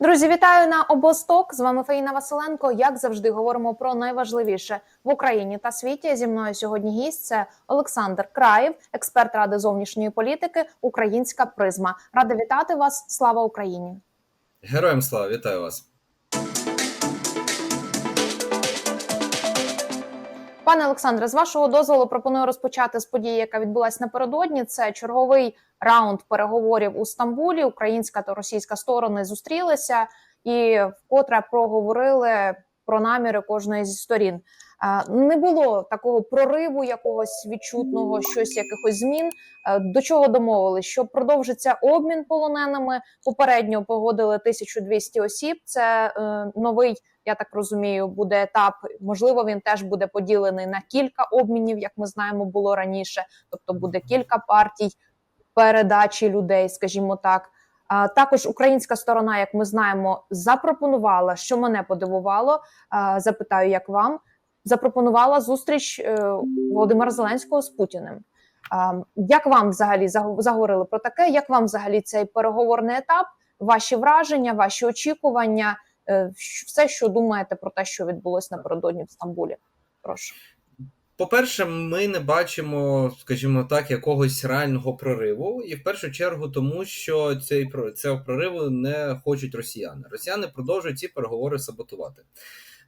Друзі, вітаю на обосток. З вами Фаїна Василенко. Як завжди, говоримо про найважливіше в Україні та світі. Зі мною сьогодні гість це Олександр Краєв, експерт ради зовнішньої політики, Українська призма. Рада вітати вас. Слава Україні! Героям слава, вітаю вас. Пане Олександре, з вашого дозволу пропоную розпочати з події, яка відбулася напередодні. Це черговий раунд переговорів у Стамбулі. Українська та російська сторони зустрілися і вкотре проговорили про наміри кожної зі сторін. Е, Не було такого прориву, якогось відчутного, щось якихось змін. Е, До чого домовились? Що продовжиться обмін полоненими? Попередньо погодили 1200 осіб. Це е, новий я так розумію, буде етап. Можливо, він теж буде поділений на кілька обмінів, як ми знаємо, було раніше. Тобто буде кілька партій передачі людей, скажімо так. Також українська сторона, як ми знаємо, запропонувала, що мене подивувало. Запитаю, як вам запропонувала зустріч е, Володимира Зеленського з Путіним. Як вам взагалі загов- заговорили про таке? Як вам взагалі цей переговорний етап? Ваші враження, ваші очікування? Е, все, що думаєте про те, що відбулось напередодні в Стамбулі. Прошу. По-перше, ми не бачимо, скажімо так, якогось реального прориву, і в першу чергу тому, що цей цього прориву не хочуть росіяни. Росіяни продовжують ці переговори саботувати.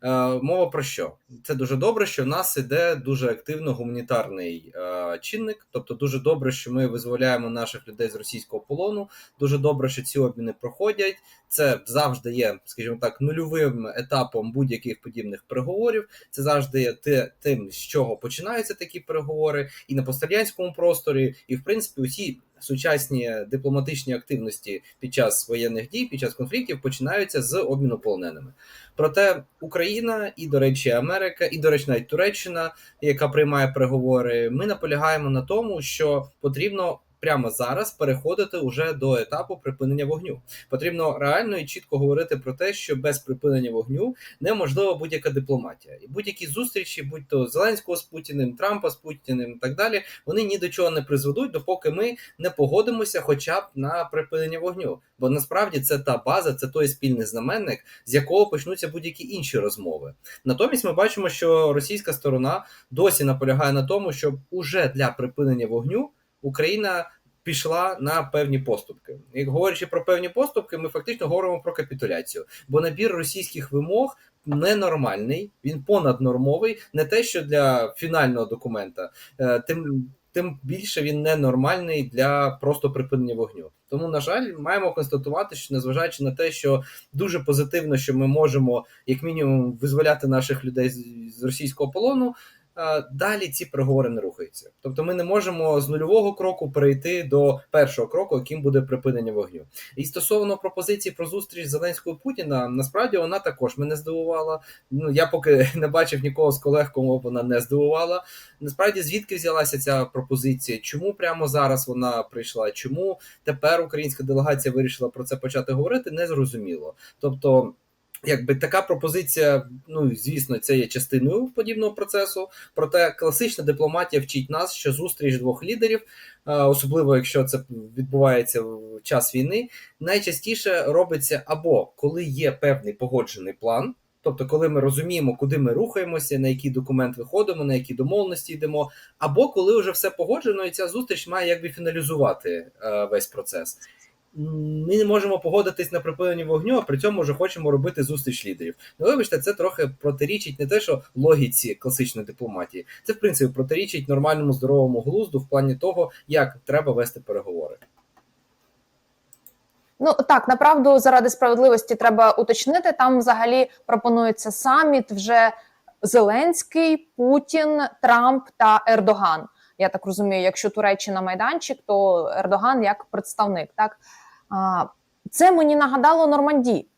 Е, мова про що? Це дуже добре, що в нас іде дуже активно гуманітарний е, чинник. Тобто, дуже добре, що ми визволяємо наших людей з російського полону. Дуже добре, що ці обміни проходять. Це завжди є, скажімо так, нульовим етапом будь-яких подібних переговорів. Це завжди є те, тим, з чого починаються такі переговори, і на пострадянському просторі, і в принципі усі сучасні дипломатичні активності під час воєнних дій, під час конфліктів починаються з обміну полоненими. Проте Україна і, до речі, Америка, і, до речі, навіть Туреччина, яка приймає переговори, ми наполягаємо на тому, що потрібно. Прямо зараз переходити уже до етапу припинення вогню. Потрібно реально і чітко говорити про те, що без припинення вогню неможлива будь-яка дипломатія. І будь-які зустрічі, будь то Зеленського з Путіним, Трампа з Путіним і так далі, вони ні до чого не призведуть, допоки ми не погодимося, хоча б на припинення вогню. Бо насправді це та база, це той спільний знаменник, з якого почнуться будь-які інші розмови. Натомість ми бачимо, що російська сторона досі наполягає на тому, щоб уже для припинення вогню Україна. Пішла на певні поступки, і говорячи про певні поступки, ми фактично говоримо про капітуляцію, бо набір російських вимог ненормальний, він понаднормовий, не те, що для фінального документа, е, тим тим більше він ненормальний для просто припинення вогню. Тому, на жаль, маємо констатувати, що незважаючи на те, що дуже позитивно, що ми можемо як мінімум визволяти наших людей з російського полону. Далі ці переговори не рухаються. Тобто ми не можемо з нульового кроку перейти до першого кроку, яким буде припинення вогню. І стосовно пропозиції про зустріч Зеленського Путіна, насправді вона також мене здивувала. Ну я поки не бачив нікого з колег, кому вона не здивувала. Насправді, звідки взялася ця пропозиція? Чому прямо зараз вона прийшла? Чому тепер українська делегація вирішила про це почати говорити? Не зрозуміло. Тобто. Якби така пропозиція, ну звісно, це є частиною подібного процесу. Проте класична дипломатія вчить нас, що зустріч двох лідерів, е, особливо якщо це відбувається в час війни, найчастіше робиться або коли є певний погоджений план. Тобто, коли ми розуміємо, куди ми рухаємося, на який документ виходимо, на які домовленості йдемо, або коли вже все погоджено, і ця зустріч має якби фіналізувати е, весь процес. Ми не можемо погодитись на припинення вогню, а при цьому вже хочемо робити зустріч лідерів. Ну, вибачте, це трохи протирічить не те, що логіці класичної дипломатії, це в принципі протирічить нормальному здоровому глузду в плані того, як треба вести переговори. Ну так направду заради справедливості треба уточнити. Там взагалі пропонується саміт вже Зеленський, Путін, Трамп та Ердоган. Я так розумію, якщо Туреччина майданчик, то Ердоган як представник. Так це мені нагадало Норманді.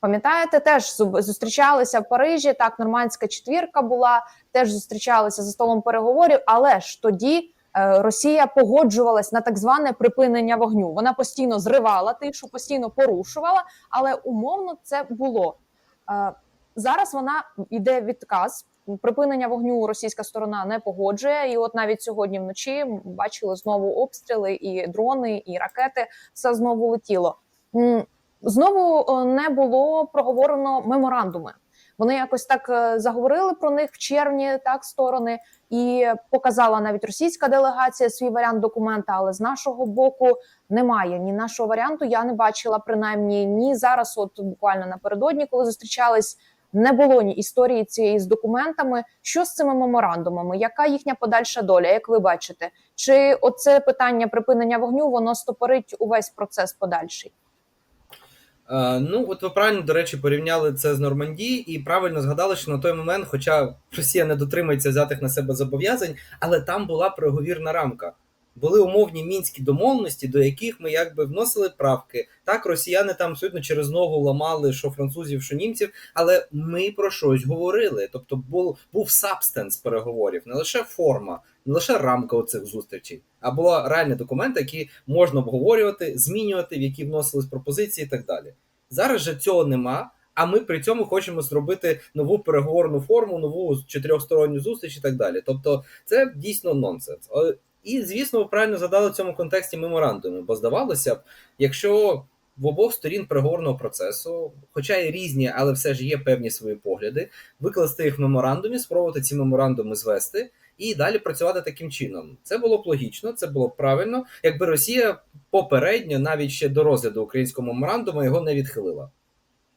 Пам'ятаєте, теж зустрічалися в Парижі. Так, нормандська четвірка була, теж зустрічалися за столом переговорів, але ж тоді е, Росія погоджувалась на так зване припинення вогню. Вона постійно зривала тишу, постійно порушувала, але умовно це було. Е, Зараз вона йде відказ. Припинення вогню російська сторона не погоджує. І от навіть сьогодні вночі бачили знову обстріли, і дрони, і ракети. Все знову летіло. Знову е, не було проговорено меморандуми. Вони якось так е, заговорили про них в червні, так сторони, і показала навіть російська делегація свій варіант документа. Але з нашого боку немає ні нашого варіанту. Я не бачила принаймні ні зараз. От буквально напередодні, коли зустрічались, не було ні історії цієї з документами. Що з цими меморандумами? Яка їхня подальша доля? Як ви бачите? Чи оце питання припинення вогню воно стопорить увесь процес подальший? Е, ну, от ви правильно, до речі, порівняли це з Нормандії і правильно згадали, що на той момент, хоча Росія не дотримується взятих на себе зобов'язань, але там була переговірна рамка. Були умовні мінські домовленості, до яких ми якби вносили правки. Так, росіяни там абсолютно через ногу ламали, що французів, що німців, але ми про щось говорили. Тобто був був сабстенс переговорів, не лише форма, не лише рамка оцих зустрічей, а була реальні документи, які можна обговорювати, змінювати, в які вносились пропозиції і так далі. Зараз же цього нема. А ми при цьому хочемо зробити нову переговорну форму, нову чотирьохсторонню зустріч і так далі. Тобто, це дійсно нонсенс. І звісно, ви правильно задали в цьому контексті меморандуми, бо здавалося б, якщо в обох сторін переговорного процесу, хоча і різні, але все ж є певні свої погляди, викласти їх в меморандумі, спробувати ці меморандуми звести і далі працювати таким чином. Це було б логічно, це було б правильно, якби Росія попередньо, навіть ще до розгляду українського меморандуму, його не відхилила.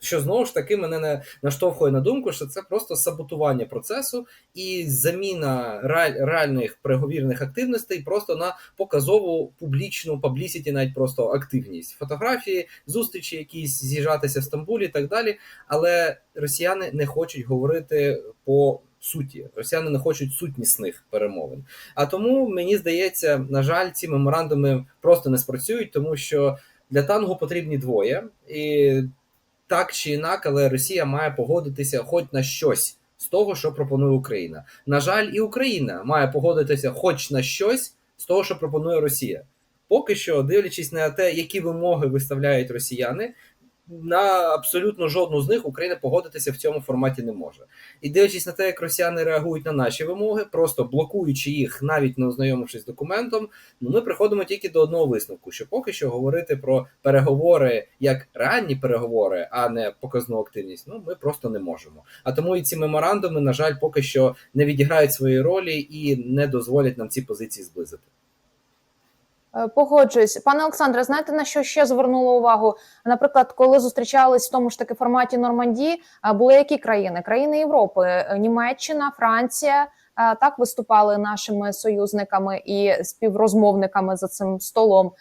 Що знову ж таки мене не наштовхує на думку, що це просто саботування процесу і заміна реаль, реальних переговірних активностей просто на показову публічну паблісіті, навіть просто активність, фотографії, зустрічі, якісь з'їжджатися в Стамбулі і так далі. Але росіяни не хочуть говорити по суті. Росіяни не хочуть сутнісних перемовин. А тому мені здається, на жаль, ці меморандуми просто не спрацюють, тому що для тангу потрібні двоє і так чи інак, але Росія має погодитися хоч на щось з того, що пропонує Україна. На жаль, і Україна має погодитися хоч на щось з того, що пропонує Росія. Поки що, дивлячись на те, які вимоги виставляють росіяни, на абсолютно жодну з них Україна погодитися в цьому форматі не може. І дивлячись на те, як росіяни реагують на наші вимоги, просто блокуючи їх, навіть не ознайомившись з документом, ну ми приходимо тільки до одного висновку: що поки що говорити про переговори як реальні переговори, а не показну активність, ну ми просто не можемо. А тому і ці меморандуми, на жаль, поки що не відіграють свої ролі і не дозволять нам ці позиції зблизити. Е, Погоджуюсь, пане Олександре. Знаєте на що ще звернула увагу? Наприклад, коли зустрічались в тому ж таки форматі Нормандії, е, були які країни? Країни Європи, Е, Німеччина, Франція. Так виступали нашими союзниками і співрозмовниками за цим столом.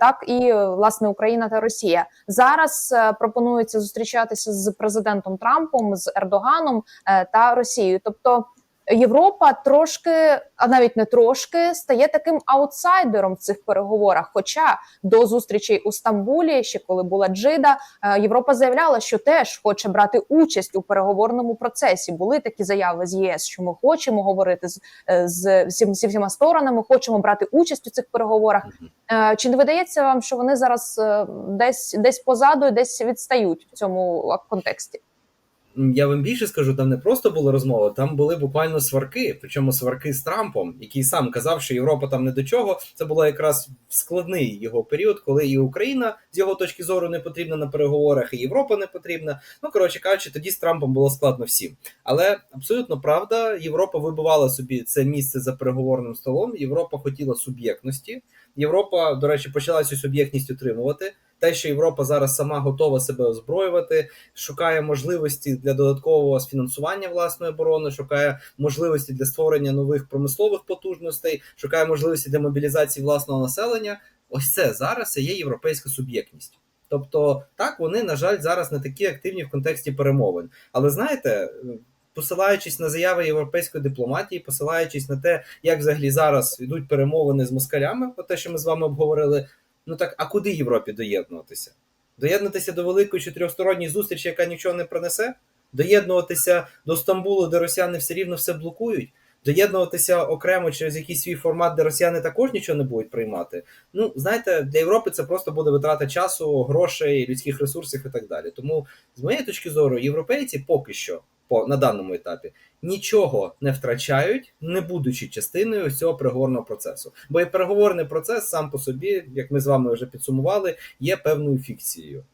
Так і власне Україна та Росія зараз пропонується зустрічатися з президентом Трампом, з Ердоганом та Росією. Тобто Європа трошки, а навіть не трошки, стає таким аутсайдером в цих переговорах. Хоча до зустрічей у Стамбулі, ще коли була Джида, е, Європа заявляла, що теж хоче брати участь у переговорному процесі. Були такі заяви з ЄС, що ми хочемо говорити з, е, з всім зі всіма сторонами, хочемо брати участь у цих переговорах. Е, Чи не видається вам, що вони зараз десь десь позаду, десь відстають в цьому контексті? Я вам більше скажу, там не просто була розмова, там були буквально сварки, причому сварки з Трампом, який сам казав, що Європа там не до чого. Це була якраз складний його період, коли і Україна з його точки зору не потрібна на переговорах, і Європа не потрібна. Ну коротше кажучи, тоді з Трампом було складно всім. Але абсолютно правда, Європа вибивала собі це місце за переговорним столом. Європа хотіла суб'єктності. Європа, до речі, почала цю суб'єктність утримувати. Те, що Європа зараз сама готова себе озброювати, шукає можливості для додаткового фінансування власної оборони, шукає можливості для створення нових промислових потужностей, шукає можливості для мобілізації власного населення. Ось це зараз і є європейська суб'єктність. Тобто, так вони, на жаль, зараз не такі активні в контексті перемовин. Але знаєте, посилаючись на заяви європейської дипломатії, посилаючись на те, як взагалі зараз йдуть перемовини з москалями, про те, що ми з вами обговорили. Ну так, а куди Європі доєднуватися? Доєднатися до великої чотирьохсторонньої зустрічі, яка нічого не принесе? Доєднуватися до Стамбулу, де росіяни все рівно все блокують? Доєднуватися окремо через якийсь свій формат, де росіяни також нічого не будуть приймати. Ну, знаєте, для Європи це просто буде витрата часу, грошей, людських ресурсів і так далі. Тому, з моєї точки зору, європейці поки що, по на даному етапі, нічого не втрачають, не будучи частиною цього переговорного процесу. Бо і переговорний процес сам по собі, як ми з вами вже підсумували, є певною фікцією.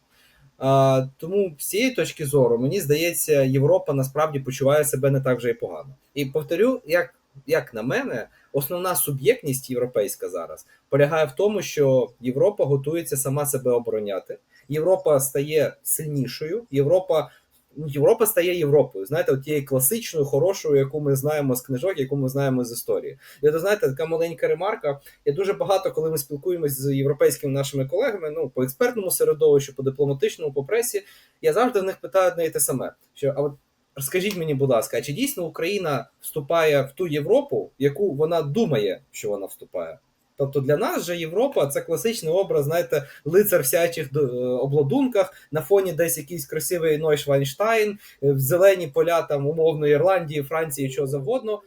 Тому з цієї точки зору, мені здається, Європа насправді почуває себе не так вже і погано. І повторю, як, як на мене, основна суб'єктність європейська зараз полягає в тому, що Європа готується сама себе обороняти. Європа стає сильнішою. Європа Європа стає Європою. Знаєте, от тією класичною, хорошою, яку ми знаємо з книжок, яку ми знаємо з історії. І от, знаєте, така маленька ремарка. Я дуже багато, коли ми спілкуємося з європейськими нашими колегами, ну по експертному середовищу, по дипломатичному, по пресі, я завжди в них питаю одне і те саме: що а от розкажіть мені, будь ласка, а чи дійсно Україна вступає в ту Європу, в яку вона думає, що вона вступає? Тобто для нас же Європа це класичний образ, знаєте, лицар в сячих е, обладунках, на фоні десь якийсь красивий Нойшвайнштайн, е, в зелені поля там умовної Ірландії, Франції, чого завгодно.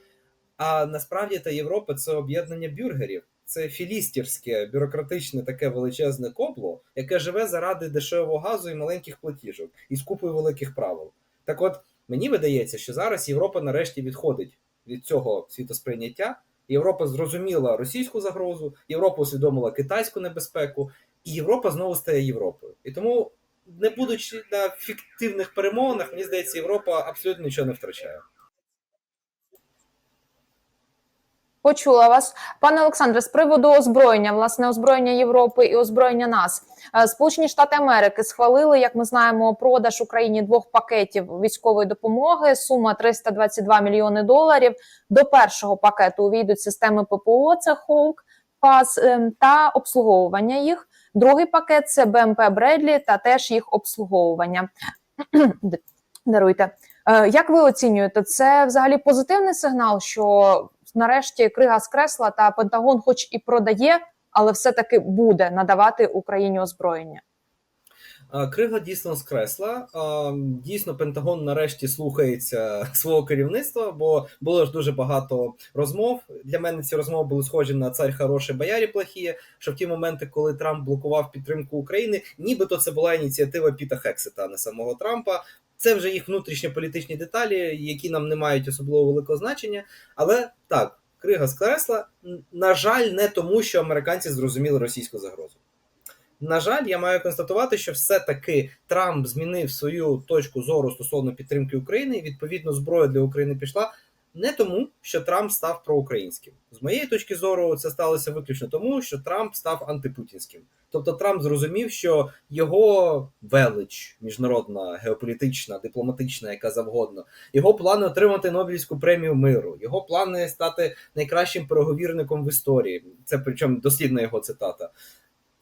А насправді та Європа це об'єднання бюргерів. Це філістівське бюрократичне таке величезне кобло, яке живе заради дешевого газу і маленьких платіжок і з купою великих правил. Так от мені видається, що зараз Європа нарешті відходить від цього світосприйняття. Європа зрозуміла російську загрозу, Європа усвідомила китайську небезпеку, і Європа знову стає Європою. І тому, не будучи на фіктивних перемовинах, мені здається, Європа абсолютно нічого не втрачає. Почула вас, пане Олександре, з приводу озброєння, власне, озброєння Європи і озброєння нас. Е, Сполучені Штати Америки схвалили, як ми знаємо, продаж Україні двох пакетів військової допомоги. Сума 322 мільйони доларів. До першого пакету увійдуть системи ППО, це Холк, ПАС ем, та обслуговування їх. Другий пакет це БМП Бредлі та теж їх обслуговування. Даруйте. Е, Як ви оцінюєте, це взагалі позитивний сигнал, що нарешті крига з кресла та Пентагон, хоч і продає, але все-таки буде надавати Україні озброєння. Крига дійсно скресла. Дійсно, Пентагон нарешті слухається свого керівництва, бо було ж дуже багато розмов. Для мене ці розмови були схожі на царь хороший, боярі плохі. Що в ті моменти, коли Трамп блокував підтримку України, нібито це була ініціатива Піта Хексета, а не самого Трампа. Це вже їх внутрішньополітичні деталі, які нам не мають особливо великого значення. Але так, крига скресла, на жаль, не тому, що американці зрозуміли російську загрозу. На жаль, я маю констатувати, що все-таки Трамп змінив свою точку зору стосовно підтримки України, і відповідно зброя для України пішла не тому, що Трамп став проукраїнським. З моєї точки зору, це сталося виключно тому, що Трамп став антипутінським. Тобто Трамп зрозумів, що його велич, міжнародна, геополітична, дипломатична, яка завгодно, його плани отримати Нобелівську премію миру, його плани стати найкращим переговірником в історії. Це причому дослідна його цитата.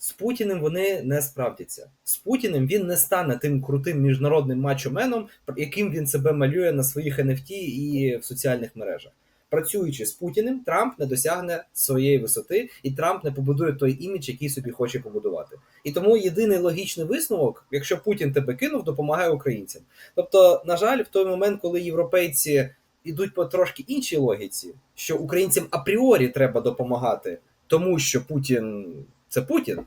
З Путіним вони не справдяться. З Путіним він не стане тим крутим міжнародним мачоменом, яким він себе малює на своїх NFT і в соціальних мережах. Працюючи з Путіним, Трамп не досягне своєї висоти, і Трамп не побудує той імідж, який собі хоче побудувати. І тому єдиний логічний висновок, якщо Путін тебе кинув, допомагає українцям. Тобто, на жаль, в той момент, коли європейці йдуть по трошки іншій логіці, що українцям апріорі треба допомагати, тому що Путін це Путін.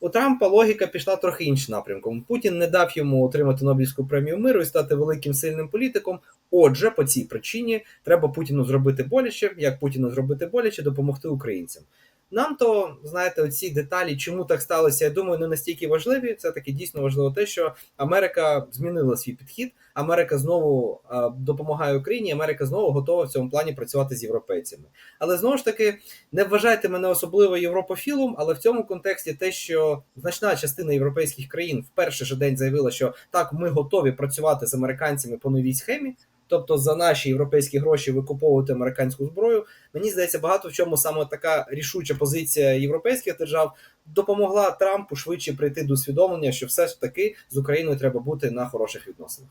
У Трампа логіка пішла трохи іншим напрямком. Путін не дав йому отримати Нобелівську премію миру і стати великим сильним політиком. Отже, по цій причині треба Путіну зробити боляче, як Путіну зробити боляче, допомогти українцям. Нам то знаєте, оці деталі, чому так сталося, я думаю, не настільки важливі. Це таки дійсно важливо те, що Америка змінила свій підхід. Америка знову а, допомагає Україні. Америка знову готова в цьому плані працювати з європейцями. Але знову ж таки, не вважайте мене особливо європофілом, але в цьому контексті те, що значна частина європейських країн в перший же день заявила, що так, ми готові працювати з американцями по новій схемі. Тобто за наші європейські гроші викуповувати американську зброю, мені здається, багато в чому саме така рішуча позиція європейських держав допомогла Трампу швидше прийти до усвідомлення, що все ж таки з Україною треба бути на хороших відносинах.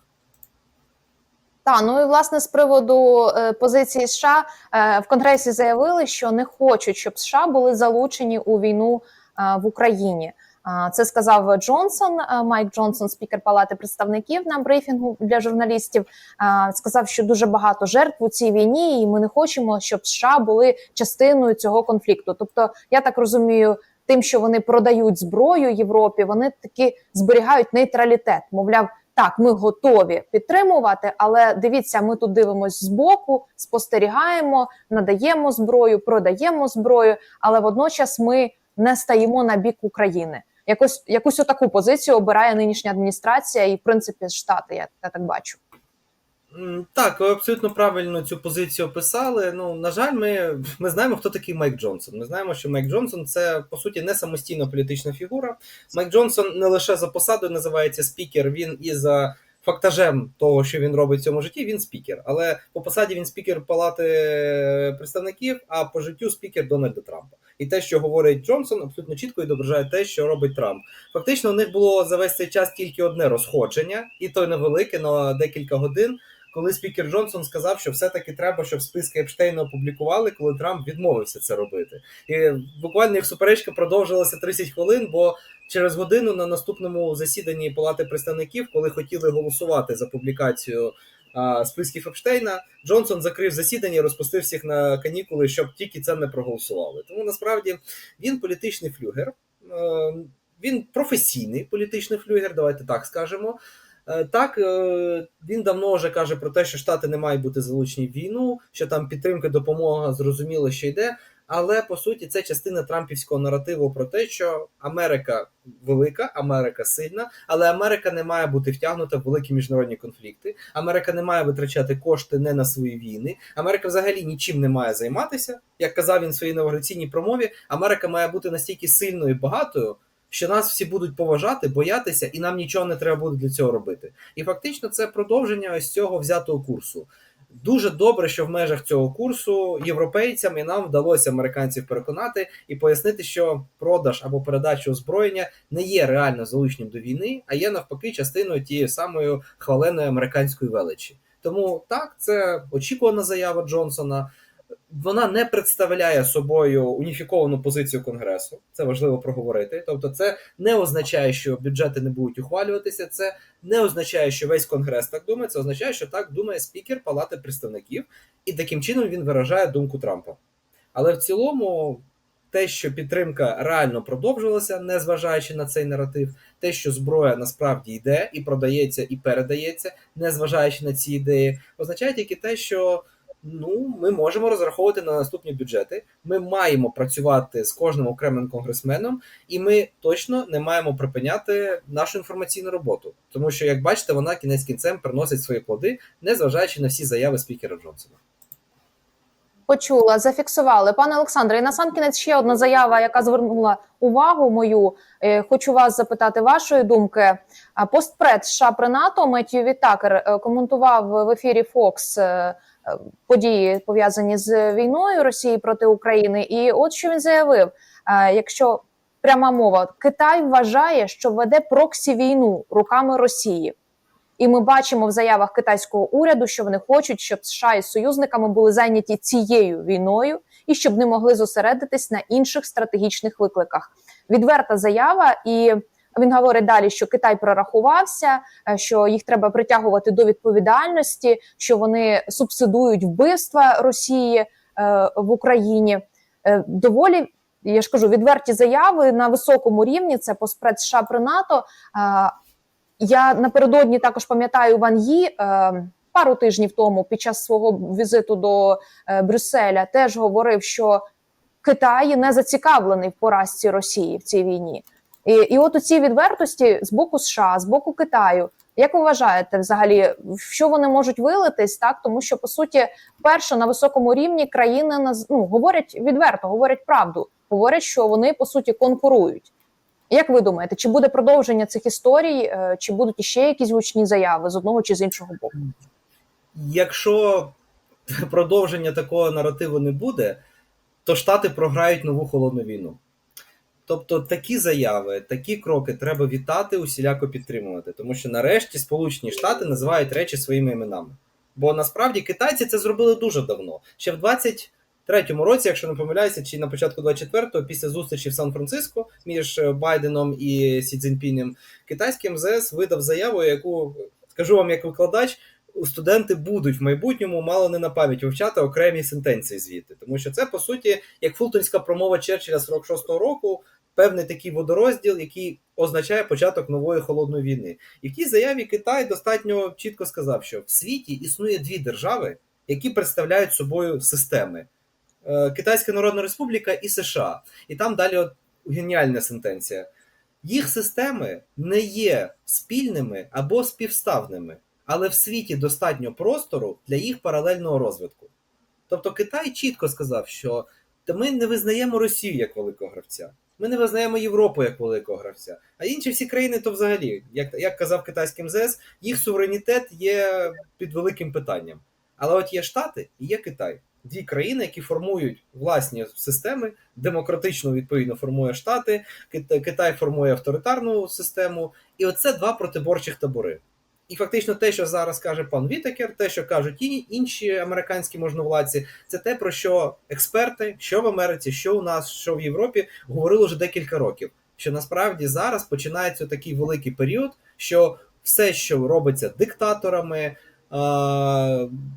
Та ну і власне з приводу е, позиції США е, в Конгресі заявили, що не хочуть, щоб США були залучені у війну е, в Україні. Це сказав Джонсон, е, Майк Джонсон, спікер Палати представників на брифінгу для журналістів. Сказав, що дуже багато жертв у цій війні, і ми не хочемо, щоб США були частиною цього конфлікту. Тобто, я так розумію, тим, що вони продають зброю Європі, вони таки зберігають нейтралітет. Мовляв, так, ми готові підтримувати, але дивіться, ми тут дивимося збоку, спостерігаємо, надаємо зброю, продаємо зброю, але водночас ми не стаємо на бік України. Якось якусь отаку позицію обирає нинішня адміністрація і в принципі штати. Я, я так бачу. Так, ви абсолютно правильно цю позицію описали. Ну, на жаль, ми, ми знаємо, хто такий Майк Джонсон. Ми знаємо, що Майк Джонсон це по суті не самостійна політична фігура. Майк Джонсон не лише за посадою називається спікер, він і за фактажем того, що він робить в цьому житті, він спікер. Але по посаді він спікер Палати представників, а по життю спікер Дональда Трампа. І те, що говорить Джонсон, абсолютно чітко відображає те, що робить Трамп. Фактично, у них було за весь цей час тільки одне розходження, і то невелике на декілька годин коли спікер Джонсон сказав, що все-таки треба, щоб списки Епштейна опублікували, коли Трамп відмовився це робити. І буквально їх суперечка продовжилася 30 хвилин, бо через годину на наступному засіданні Палати представників, коли хотіли голосувати за публікацію списків Епштейна, Джонсон закрив засідання і розпустив всіх на канікули, щоб тільки це не проголосували. Тому насправді він політичний флюгер. Він професійний політичний флюгер, давайте так скажемо. Так, е, він давно вже каже про те, що Штати не мають бути залучені в війну, що там підтримка, допомога зрозуміло, що йде. Але по суті, це частина трампівського наративу про те, що Америка велика, Америка сильна, але Америка не має бути втягнута в великі міжнародні конфлікти. Америка не має витрачати кошти не на свої війни. Америка взагалі нічим не має займатися. Як казав він в своїй інавгураційній промові, Америка має бути настільки сильною і багатою, що нас всі будуть поважати, боятися, і нам нічого не треба буде для цього робити. І фактично це продовження ось цього взятого курсу. Дуже добре, що в межах цього курсу європейцям і нам вдалося американців переконати і пояснити, що продаж або передача озброєння не є реально залученням до війни, а є навпаки частиною тієї самої хваленої американської величі. Тому так, це очікувана заява Джонсона. Вона не представляє собою уніфіковану позицію конгресу. Це важливо проговорити. Тобто, це не означає, що бюджети не будуть ухвалюватися. Це не означає, що весь конгрес так думає. Це означає, що так думає спікер Палати представників, і таким чином він виражає думку Трампа. Але в цілому, те, що підтримка реально продовжилася, незважаючи на цей наратив, те, що зброя насправді йде і продається, і передається, незважаючи на ці ідеї, означає тільки те, що ну ми можемо розраховувати на наступні бюджети. Ми маємо працювати з кожним окремим конгресменом, і ми точно не маємо припиняти нашу інформаційну роботу, тому що, як бачите, вона кінець кінцем приносить свої плоди, незважаючи на всі заяви спікера Джонсона. Почула, зафіксували. Пане Олександре, і на сам кінець ще одна заява, яка звернула увагу мою. Е, Хочу вас запитати вашої думки. Постпред США при НАТО Меттью Вітакер е, коментував в ефірі е, події пов'язані з війною Росії проти України. І от що він заявив: Е, якщо пряма мова, Китай вважає, що веде проксі війну руками Росії. І ми бачимо в заявах китайського уряду, що вони хочуть, щоб США із союзниками були зайняті цією війною і щоб не могли зосередитись на інших стратегічних викликах. Відверта заява, і він говорить далі, що Китай прорахувався, е, що їх треба притягувати до відповідальності, що вони субсидують вбивства Росії е, в Україні. Е, доволі я ж кажу, відверті заяви на високому рівні. Це поспред США при НАТО. Я напередодні також пам'ятаю Ван Ї пару тижнів тому, під час свого візиту до Брюсселя, теж говорив, що Китай не зацікавлений в поразці Росії в цій війні. І, і от у цій відвертості з боку США, з боку Китаю. Як ви вважаєте, взагалі, що вони можуть вилитись, так тому що по суті, перше на високому рівні країни ну, говорять відверто, говорять правду, говорять, що вони по суті конкурують. Як ви думаєте, чи буде продовження цих історій, е, чи будуть іще якісь гучні заяви з одного чи з іншого боку? Якщо продовження такого наративу не буде, то Штати програють нову холодну війну. Тобто такі заяви, такі кроки треба вітати, усіляко підтримувати, тому що нарешті Сполучені Штати називають речі своїми іменами. Бо насправді китайці це зробили дуже давно. Ще в 23-му році, якщо не помиляюся, чи на початку 24-го, після зустрічі в Сан-Франциско між е, Байденом і Сі Цзіньпінем, китайський МЗС видав заяву, яку скажу вам як викладач. Студенти будуть в майбутньому мало не на пам'ять вивчати окремі сентенції звідти, тому що це по суті як фултонська промова Черчилля 46-го року, певний такий водорозділ, який означає початок нової холодної війни. І в тій заяві Китай достатньо чітко сказав, що в світі існує дві держави, які представляють собою системи: Е, Китайська Народна Республіка і США. І там далі от геніальна сентенція. Їх системи не є спільними або співставними, але в світі достатньо простору для їх паралельного розвитку. Тобто Китай чітко сказав, що та ми не визнаємо Росію як великого гравця. Ми не визнаємо Європу як великого гравця. А інші всі країни, то взагалі, як, як казав китайський МЗС, їх суверенітет є під великим питанням. Але от є Штати і є Китай. Дві країни, які формують власні системи, демократично відповідно формує Штати, Кит- Китай формує авторитарну систему, і оце два протиборчих табори. І фактично те, що зараз каже пан Вітакер, те, що кажуть і інші американські можновладці, це те, про що експерти, що в Америці, що у нас, що в Європі, говорили вже декілька років. Що насправді зараз починається такий великий період, що все, що робиться диктаторами, е,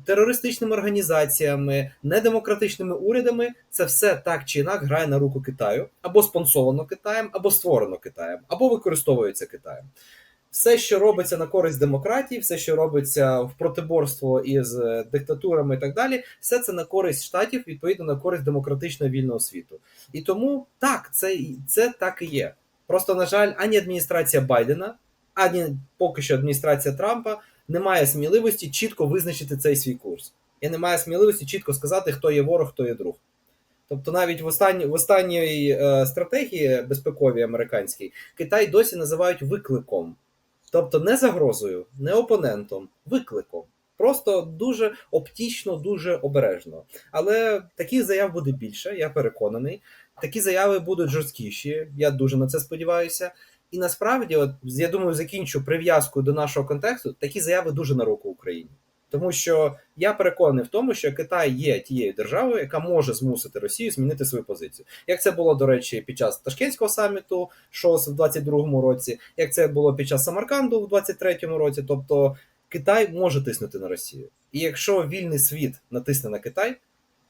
терористичними організаціями, недемократичними урядами, це все так чи інак грає на руку Китаю, або спонсовано Китаєм, або створено Китаєм, або використовується Китаєм. Все, що робиться на користь демократії, все, що робиться в протиборство із е, диктатурами і так далі, все це на користь штатів, відповідно на користь демократичного вільного світу. І тому так, це, це так і є. Просто, на жаль, ані адміністрація Байдена, ані поки що адміністрація Трампа не має сміливості чітко визначити цей свій курс. І не має сміливості чітко сказати, хто є ворог, хто є друг. Тобто, навіть в останній в останній е, стратегії безпековій американській Китай досі називають викликом. Тобто не загрозою, не опонентом, викликом. Просто дуже оптічно, дуже обережно. Але таких заяв буде більше, я переконаний. Такі заяви будуть жорсткіші. Я дуже на це сподіваюся. І насправді, от я думаю, закінчу прив'язкою до нашого контексту. Такі заяви дуже на руку Україні. Тому що я переконаний в тому, що Китай є тією державою, яка може змусити Росію змінити свою позицію. Як це було, до речі, під час Ташкентського саміту ШОС в 22-му році, як це було під час Самарканду в 23-му році. Тобто Китай може тиснути на Росію. І якщо вільний світ натисне на Китай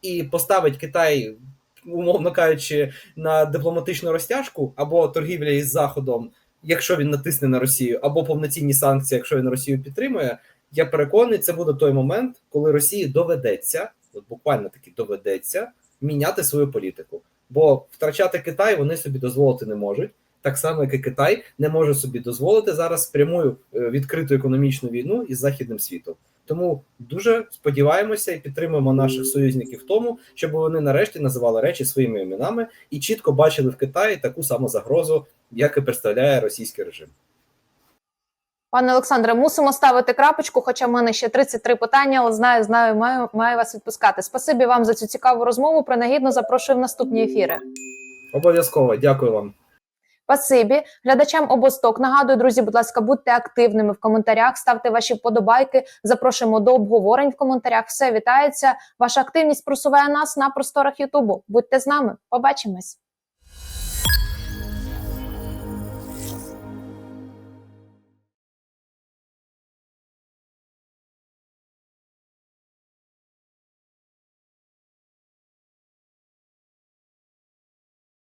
і поставить Китай, умовно кажучи, на дипломатичну розтяжку або торгівля із Заходом, якщо він натисне на Росію, або повноцінні санкції, якщо він Росію підтримує. Я переконаний, це буде той момент, коли Росії доведеться, от буквально таки доведеться, міняти свою політику. Бо втрачати Китай вони собі дозволити не можуть. Так само, як і Китай не може собі дозволити зараз пряму відкриту економічну війну із західним світом. Тому дуже сподіваємося і підтримуємо наших союзників в тому, щоб вони нарешті називали речі своїми іменами і чітко бачили в Китаї таку саму загрозу, як і представляє російський режим. Пане Олександре, мусимо ставити крапочку, хоча в мене ще 33 питання, але знаю, знаю, маю, маю вас відпускати. Спасибі вам за цю цікаву розмову. Принагідно запрошую в наступні ефіри. Обов'язково дякую вам. Спасибі глядачам обосток. Нагадую, друзі, будь ласка, будьте активними в коментарях, ставте ваші вподобайки. Запрошуємо до обговорень в коментарях. Все вітається. Ваша активність просуває нас на просторах Ютубу. Будьте з нами. Побачимось.